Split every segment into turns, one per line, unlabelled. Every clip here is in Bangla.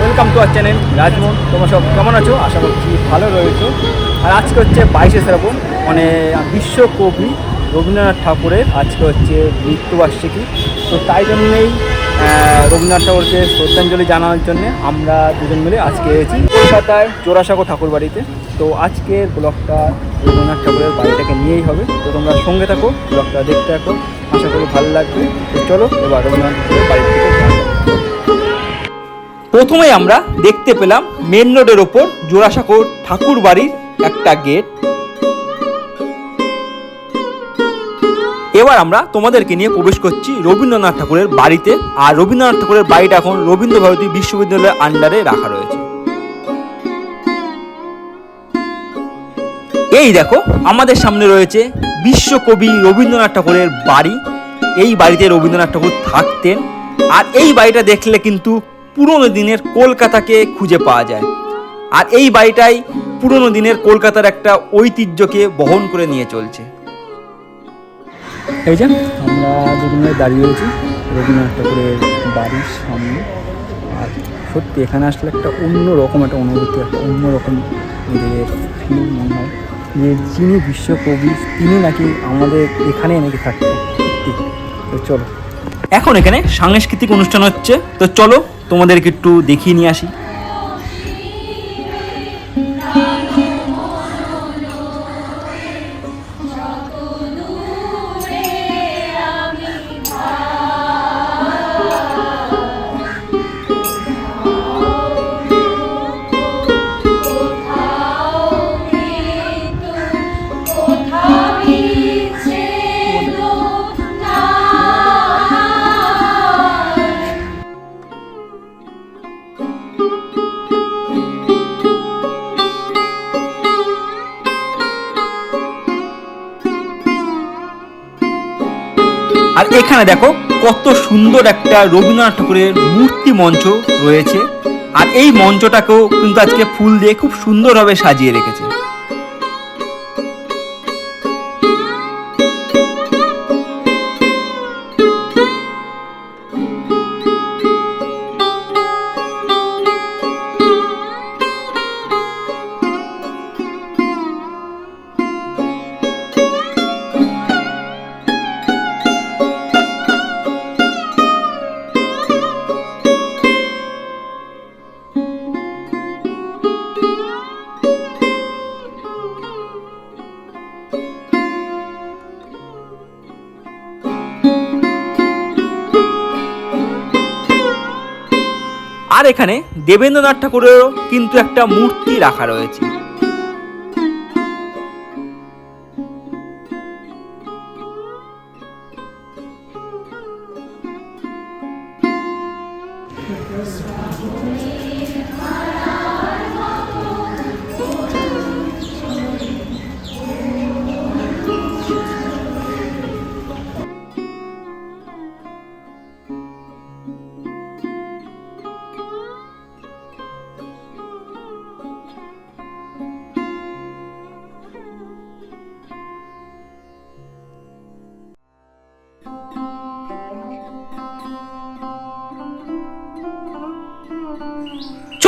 Welcome to our channel Rajmohan তোমরা সব কেমন আছো? আশা করছি ভালো রয়েছো। আর আজকে হচ্ছে বাইশে শ্রাবণ মানে বিশ্বকবি রবীন্দ্রনাথ ঠাকুরের আজকে হচ্ছে মৃত্যুবার্ষিকী। তো তাই জন্যেই রবীন্দ্রনাথ ঠাকুরকে শ্রদ্ধাঞ্জলি জানানোর জন্য আমরা দুজন মিলে আজকে এসেছি কলকাতায় জোড়াসাঁকো ঠাকুর বাড়িতে। তো আজকের ব্লগটা রবীন্দ্রনাথ ঠাকুরের বাড়িটাকে নিয়েই হবে। তো তোমরা সঙ্গে থাকো, ব্লগটা দেখতে থাকো। আশা করি ভালো লাগবে। তো চলো, এবার রবীন্দ্রনাথ ঠাকুরের বাড়ি প্রথমেই আমরা দেখতে পেলাম মেন রোডের ওপর জোড়াসাঁকো ঠাকুর বাড়ির একটা গেট এবার আমরা তোমাদেরকে নিয়ে প্রবেশ করছি রবীন্দ্রনাথ ঠাকুরের বাড়িতে। আর রবীন্দ্রনাথ ঠাকুরের বাড়িটা এখন রবীন্দ্র ভারতী বিশ্ববিদ্যালয়ের আন্ডারে রাখা রয়েছে। এই দেখো, আমাদের সামনে রয়েছে বিশ্বকবি রবীন্দ্রনাথ ঠাকুরের বাড়ি। এই বাড়িতে রবীন্দ্রনাথ ঠাকুর থাকতেন। আর এই বাড়িটা দেখলে কিন্তু পুরনো দিনের কলকাতাকে খুঁজে পাওয়া যায়। আর এই বাড়িটাই পুরনো দিনের কলকাতার একটা ঐতিহ্যকে বহন করে নিয়ে চলছে। এই যে, আমরা দুজনে দাঁড়িয়ে রয়েছি রবীন্দ্রনাথ ঠাকুরের বাড়ির সামনে। আর সত্যি, এখানে আসলে একটা অন্য রকম একটা অনুভূতি, একটা অন্য রকম নিজেদের ফিল মনে হয়। যে যিনি বিশ্বকবি, তিনি নাকি আমাদের এখানেই নাকি থাকতেন। সত্যি। চলো। এখন এখানে সাংস্কৃতিক অনুষ্ঠান হচ্ছে। তো চলো তোমাদেরকে একটু দেখিয়ে নিয়ে আসি। আর এখানে দেখো কত সুন্দর একটা রবীন্দ্রনাথ ঠাকুরের মূর্তি মঞ্চ রয়েছে। আর এই মঞ্চটাকেও কিন্তু আজকে ফুল দিয়ে খুব সুন্দরভাবে সাজিয়ে রেখেছে। আর এখানে দেবেন্দ্রনাথ ঠাকুরেরও কিন্তু একটা মূর্তি রাখা রয়েছে।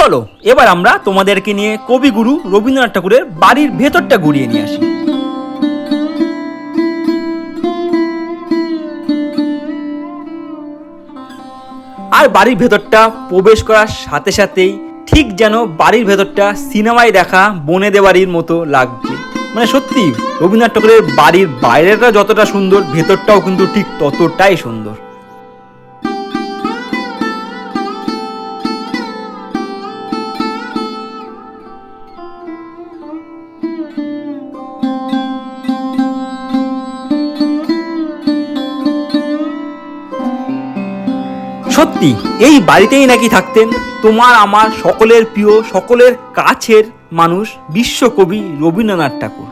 চলো, এবার আমরা তোমাদেরকে নিয়ে কবিগুরু রবীন্দ্রনাথ ঠাকুরের বাড়ির ভেতরটা ঘুরিয়ে নিয়ে আসি। আর বাড়ির ভেতরটা প্রবেশ করার সাথে সাথেই ঠিক যেন বাড়ির ভেতরটা সিনেমায় দেখা বনেদে বাড়ির মতো লাগছে। মানে সত্যি, রবীন্দ্রনাথ ঠাকুরের বাড়ির বাইরেটা যতটা সুন্দর, ভেতরটাও কিন্তু ঠিক ততটাই সুন্দর। সত্যি, এই বাড়িতেই নাকি থাকতেন? তোমার আমার সকলের প্রিয়, সকলের কাছের মানুষ বিশ্বকবি রবীন্দ্রনাথ ঠাকুর।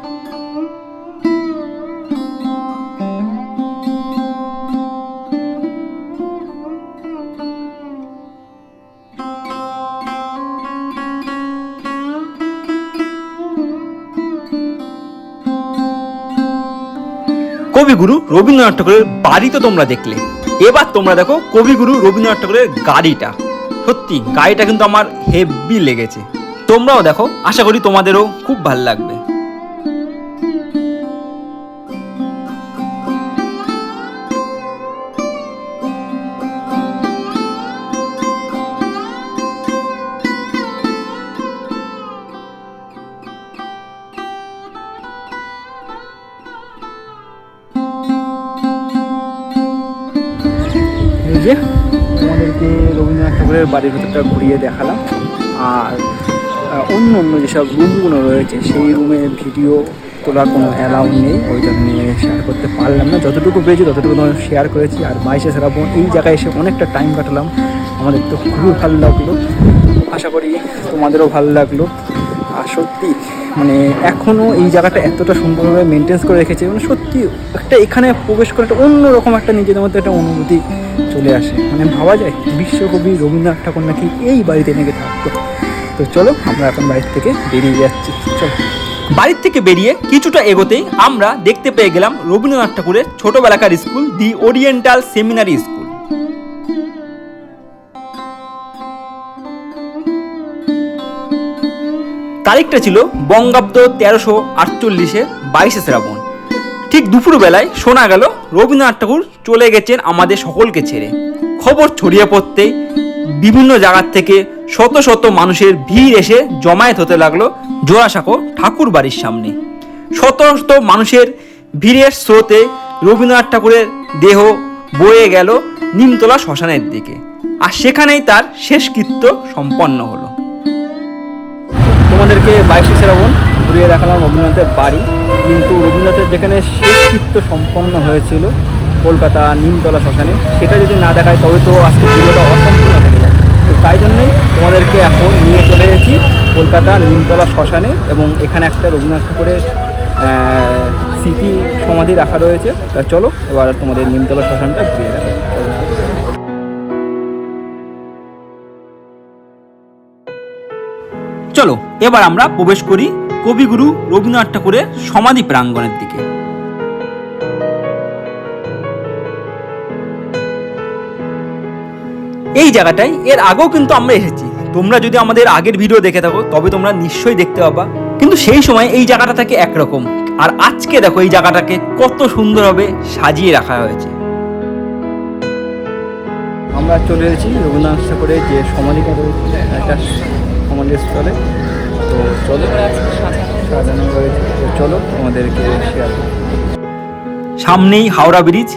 কবিগুরু রবীন্দ্রনাথ ঠাকুরের বাড়ি তো তোমরা দেখলে। এবার তোমরা দেখো কবিগুরু রবীন্দ্রনাথ ঠাকুরের গাড়িটা।
সত্যি, গাড়িটা কিন্তু আমার হেভি লেগেছে। তোমরাও দেখো, আশা করি তোমাদেরও খুব ভালো লাগবে।
যে তোমাদেরকে রবীন্দ্রনাথ ঠাকুরের বাড়ির ভিতরটা ঘুরিয়ে দেখালাম। আর অন্য অন্য যেসব রুমগুলো রয়েছে, সেই রুমে ভিডিও তোলার কোনো অ্যালাউ নেই। ওই জন্য শেয়ার করতে পারলাম না। যতটুকু পেয়েছি, ততটুকু তোমাদের শেয়ার করেছি। আর বাইশে শ্রাবণ, এই জায়গায় এসে অনেকটা টাইম কাটালাম। আমাদের তো খুবই ভালো লাগল। আশা করি তোমাদেরও ভালো লাগল। আর সত্যি মানে এখনও এই জায়গাটা এতটা সুন্দরভাবে মেনটেন্স করে রেখেছে মানে সত্যি একটা এখানে প্রবেশ করে একটা অন্যরকম একটা নিজেদের মধ্যে একটা অনুভূতি চলে আসে। মানে ভাবা যায়, বিশ্বকবি রবীন্দ্রনাথ ঠাকুর নাকি এই বাড়িতে নাকি থাকতো। তো চলো, আমরা এখন বাড়ির থেকে বেরিয়ে যাচ্ছি। চলো।
বাড়ির থেকে বেরিয়ে কিছুটা এগোতেই আমরা দেখতে পেয়ে গেলাম রবীন্দ্রনাথ ঠাকুরের ছোটবেলাকার school, the oriental seminary school. তারিখটা ছিল বঙ্গাব্দ তেরোশো আটচল্লিশে বাইশে শ্রাবণ। ঠিক দুপুরবেলায় শোনা গেল, রবীন্দ্রনাথ ঠাকুর চলে গেছেন আমাদের সকলকে ছেড়ে। খবর ছড়িয়ে পড়তে বিভিন্ন জায়গার থেকে শত শত মানুষের ভিড় এসে জমায়েত হতে লাগল জোড়াসাঁকো ঠাকুর বাড়ির সামনে। শত শত মানুষের ভিড়ের স্রোতে রবীন্দ্রনাথ ঠাকুরের দেহ বয়ে গেল নিমতলা শ্মশানের দিকে। আর সেখানেই তার শেষকৃত্য সম্পন্ন হলো।
তোমাদেরকে বাইশে শ্রাবণ ঘুরিয়ে দেখালাম রবীন্দ্রনাথের বাড়ি। কিন্তু রবীন্দ্রনাথের যেখানে শেষকৃত্য সম্পন্ন হয়েছিল কলকাতা নিমতলা শ্মশানে, সেটা যদি না দেখায়, তবে তো আজকে ভিডিওটা অসম্পূর্ণ থেকে যায় তো তাই জন্যই তোমাদেরকে এখন নিয়ে চলে এসেছি কলকাতা নিমতলা শ্মশানে এবং এখানে একটা রবীন্দ্রনাথ ঠাকুরের স্মৃতি সমাধি রাখা রয়েছে। তা চলো, এবার তোমাদের নিমতলা শ্মশানটা ঘুরিয়ে
চলো, এবার আমরা প্রবেশ করি কবিগুরু রবীন্দ্রনাথ ঠাকুরের সমাধি প্রাঙ্গণের দিকে। এই জায়গাটায় এর আগেও কিন্তু আমরা এসেছি। তোমরা যদি আমাদের আগের ভিডিও দেখে থাকো, তবে তোমরা নিশ্চয়ই দেখতে পাবা। কিন্তু সেই সময় এই জায়গাটা থাকে একরকম। আর আজকে দেখো এই জায়গাটাকে কত সুন্দরভাবে সাজিয়ে রাখা হয়েছে।
আমরা চলে এসেছি রবীন্দ্রনাথ ঠাকুরের যে সমাধিটা রয়েছে, একটা সমাধিস্থলে তো চলো, সাজানো রয়েছে। চলো আমাদেরকে শেয়ার
সামনেই হাওড়া ব্রিজ,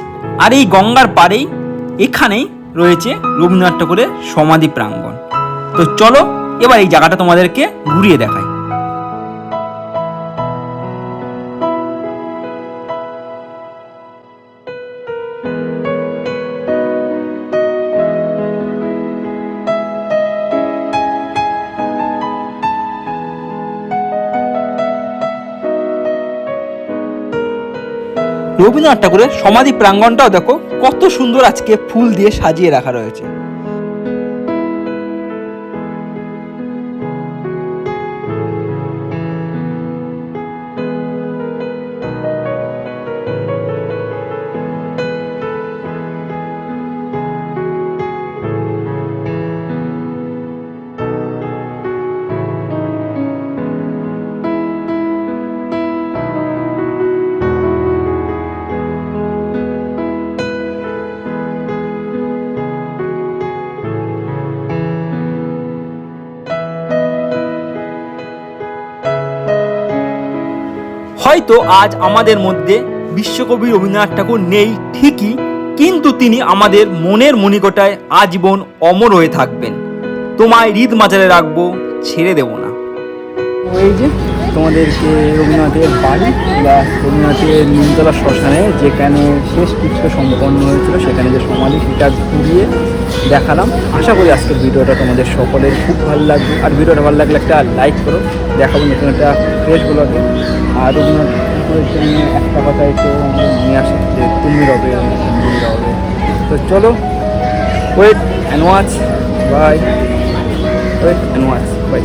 আর এই গঙ্গার পাড়েই এখানেই রয়েছে রবীন্দ্রনাথ ঠাকুরের সমাধি প্রাঙ্গণ। তো চলো, এবার এই জায়গাটা তোমাদেরকে ঘুরিয়ে দেখাই। রবীন্দ্রনাথ ঠাকুরের সমাধি প্রাঙ্গণটাও দেখো কত সুন্দর আজকে ফুল দিয়ে সাজিয়ে রাখা রয়েছে। হয়তো আজ আমাদের মধ্যে বিশ্বকবি রবীন্দ্রনাথ ঠাকুর নেই ঠিকই, কিন্তু তিনি আমাদের মনের মণিকোটায় আজীবন অমর হয়ে থাকবেন। তোমায় হৃদ মাজারে রাখব, ছেড়ে দেব না।
এই যে তোমাদেরকে রবীন্দ্রনাথের বাড়ি বা রবীন্দ্রনাথের নিমতলা শ্মশানে যেখানে শেষ কৃত্য সম্পন্ন হয়েছিল, সেখানে যে সমাধি সেটা ঘুরিয়ে দেখালাম। আশা করি আজকের ভিডিওটা তোমাদের সকলের খুব ভালো লাগবে। আর ভিডিওটা ভালো লাগলে একটা লাইক করো। দেখাবো নতুন একটা ফ্রেশ ব্লগে আর একটা কথাই তো নিয়ে আসে যে তুমি রবে তুমি রবে। তো চলো wait and watch bye wait and watch bye